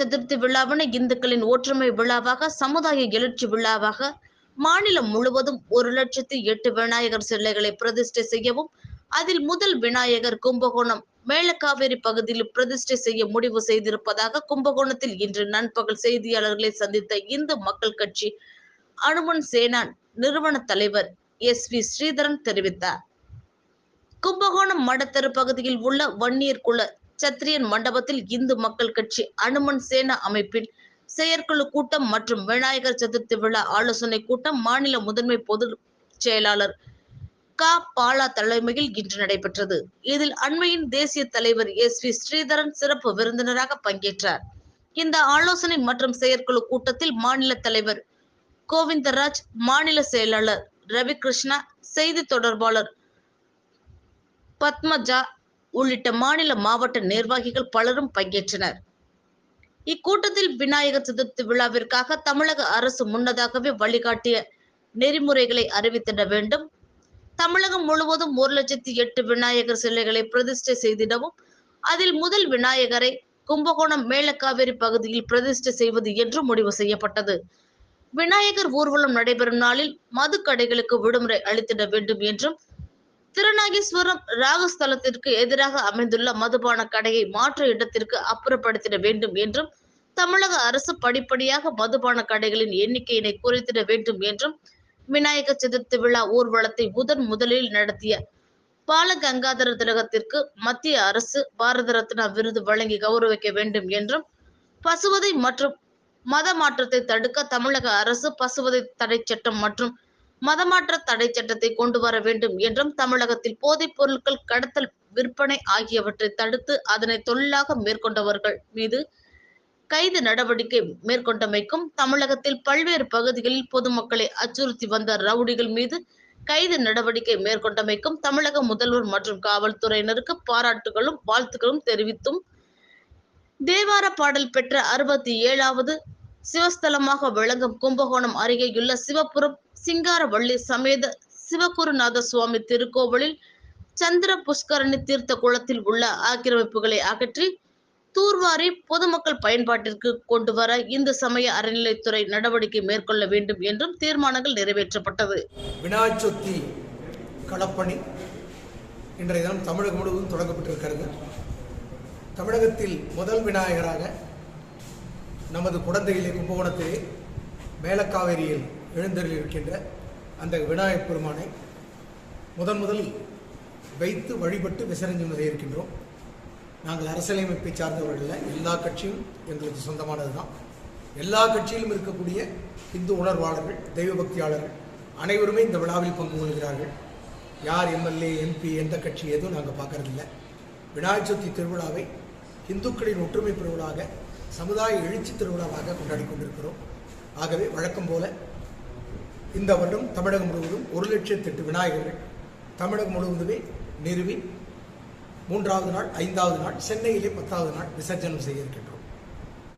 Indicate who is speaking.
Speaker 1: சதுர்த்தி விழாவினை இந்துக்களின் ஒற்றுமை விழாவாக சமுதாய எழுச்சி விழாவாக மாநிலம் முழுவதும் ஒரு லட்சத்தி எட்டு விநாயகர் சிலைகளை பிரதிஷ்டை செய்யவும் அதில் முதல் விநாயகர் கும்பகோணம் மேலக்காவேரி பகுதியில் பிரதிஷ்டை செய்ய முடிவு செய்திருப்பதாக கும்பகோணத்தில் இன்று நண்பகல் செய்தியாளர்களை சந்தித்த இந்து மக்கள் கட்சி அனுமன் சேனா நிறுவன தலைவர் எஸ் வி ஸ்ரீதரன் தெரிவித்தார். கும்பகோணம் மடத்தெரு பகுதியில் உள்ள வன்னியர் குல சத்திரியன் மண்டபத்தில் இந்து மக்கள் கட்சி அனுமன் சேனா அமைப்பின் செயற்குழு கூட்டம் மற்றும் விநாயகர் சதுர்த்தி விழா ஆலோசனை கூட்டம் மாநில முதன்மை பொது செயலாளர் கா. பாலா தலைமையில் இன்று நடைபெற்றது. இதில் அண்மையின் தேசிய தலைவர் எஸ். வி. ஸ்ரீதரன் சிறப்பு விருந்தினராக பங்கேற்றார். இந்த ஆலோசனை மற்றும் செயற்குழு கூட்டத்தில் மாநில தலைவர் கோவிந்தராஜ் மாநில செயலாளர் ரவி கிருஷ்ணா செய்தி தொடர்பாளர் பத்மஜா உள்ளிட்ட மாநில மாவட்ட நிர்வாகிகள் பலரும் பங்கேற்றனர். இக்கூட்டத்தில் விநாயகர் சதுர்த்தி விழாவிற்காக தமிழக அரசு முன்னதாகவே வழிகாட்டிய நெறிமுறைகளை அறிவித்திட வேண்டும். தமிழகம் முழுவதும் ஒரு லட்சத்தி எட்டு விநாயகர் சிலைகளை பிரதிஷ்டை செய்திடவும் அதில் முதல் விநாயகரை கும்பகோணம் மேலக்காவேரி பகுதியில் பிரதிஷ்டை செய்வது என்று முடிவு செய்யப்பட்டது. விநாயகர் ஊர்வலம் நடைபெறும் நாளில் மது கடைகளுக்கு விடுமுறை அளித்திட வேண்டும் என்றும் திருநாகேஸ்வரம் ராகஸ்தலத்திற்கு எதிராக அமைந்துள்ள மதுபான கடையை மாற்று இடத்திற்கு அப்புறப்படுத்திட வேண்டும் என்றும் தமிழக அரசு படிப்படியாக மதுபான கடைகளின் எண்ணிக்கையினை குறைத்திட வேண்டும் என்றும் விநாயக சதுர்த்தி விழா ஊர்வலத்தை முதன் முதலில் நடத்திய பால கங்காதர திலகத்திற்கு மத்திய அரசு பாரத ரத்னா விருது வழங்கி கௌரவிக்க வேண்டும் என்றும் பசுவதை மற்றும் மத மாற்றத்தை தடுக்க தமிழக அரசு பசுவதை தடை சட்டம் மற்றும் மதமாற்ற தடை சட்டத்தை கொண்டு வர வேண்டும் என்றும் தமிழகத்தில் போதைப் பொருட்கள் கடத்தல் விற்பனை ஆகியவற்றை தடுத்து அதனை தொழிலாக மேற்கொண்டவர்கள் மீது கைது நடவடிக்கை மேற்கொண்டமைக்கும் தமிழகத்தில் பல்வேறு பகுதிகளில் பொதுமக்களை அச்சுறுத்தி வந்த ரவுடிகள் மீது கைது நடவடிக்கை மேற்கொண்டமைக்கும் தமிழக முதல்வர் மற்றும் காவல்துறையினருக்கு பாராட்டுகளும் வாழ்த்துக்களும் தெரிவித்தும் தேவார பாடல் பெற்ற அறுபத்தி ஏழாவது சிவஸ்தலமாக விளங்கும் கும்பகோணம் அருகேயுள்ள சிவபுரம் சிங்காரவள்ளி சமேத சிவகுருநாத சுவாமி திருக்கோவிலில் சந்திர புஷ்கரணி தீர்த்த குளத்தில் உள்ள ஆக்கிரமிப்புகளை அகற்றி தூர்வாரி பொதுமக்கள் பயன்பாட்டிற்கு கொண்டு வர இந்து சமய அறநிலைத்துறை நடவடிக்கை மேற்கொள்ள வேண்டும் என்றும் தீர்மானங்கள் நிறைவேற்றப்பட்டது.
Speaker 2: விநாயகர் சதுர்த்தி களப்பணி இன்றைய தினம் தமிழகம் முழுவதும் தொடங்கப்பட்டிருக்கிறது. தமிழகத்தில் முதல் விநாயகராக நமது குடந்தையிலே கும்பகோணத்திலே மேலக்காவேரியில் எழுந்தருள் இருக்கின்ற அந்த விநாயகப் பெருமானை முதன் முதலில் வைத்து வழிபட்டு விசரஞ்சு இருக்கின்றோம் நாங்கள் அரசியலமைப்பை சார்ந்தவர்கள் எல்லா கட்சியும் எங்களுக்கு சொந்தமானது தான். எல்லா கட்சியிலும் இருக்கக்கூடிய இந்து உணர்வாளர்கள் தெய்வ பக்தியாளர்கள் அனைவருமே இந்த விழாவில் பங்கு கொள்கிறார்கள். யார் எம்எல்ஏ எம்பி எந்த கட்சி எதுவும் நாங்கள் பார்க்கறதில்ல. விநாயகர் சதுர்த்தி திருவிழாவை இந்துக்களின் ஒற்றுமை பெருவிழாக சமுதாய எழுச்சி திருவிழாவாக கொண்டாடி கொண்டிருக்கிறோம் ஆகவே வழக்கம் போல இந்த வருடம் தமிழகம் முழுவதும் ஒரு லட்சத்தெட்டு விநாயகர்கள் தமிழகம் முழுவதுமே நிறுவி மூன்றாவது நாள் ஐந்தாவது நாள் சென்னையிலே பத்தாவது நாள் விசர்ஜனம் செய்ய இருக்கின்றோம்